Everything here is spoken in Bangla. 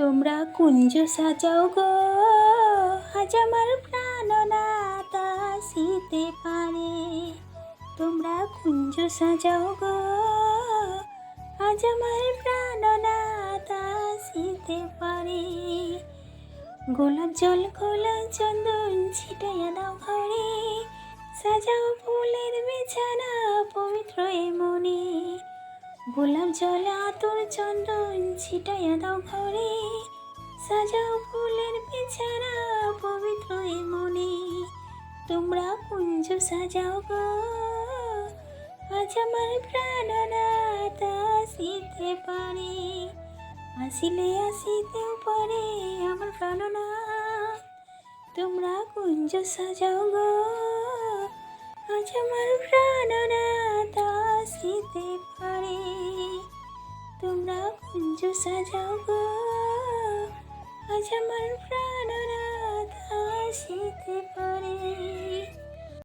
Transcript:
তোমরা কুঞ্জ সাজাও গো। আজ আমার প্রাণনাথ আসিতে পারে। তোমরা কুঞ্জ সাজাও গো। আজ আমার প্রাণনাথ আসিতে পারে। গোলাপ জল, গোলাপ চন্দন ছিটাইয়া দাও ঘরে। সাজাও গোলাপ জল আতর চন্দন ছিটাইয়া দাও ঘরে। সাজাও ফুলের বিছানা পবিত্র মনে। তোমরা কুঞ্জ সাজাও গো। আজ আমার প্রাণনাথ আসিতে পারে। আসিলে আসিতেও পারে আমার প্রাণনাথ। তোমরা কুঞ্জ সাজাও গো। আজ আমার প্রাণনাথ তোমরা কুঞ্জ সাজাও গো আজ আমার প্রাণনাথ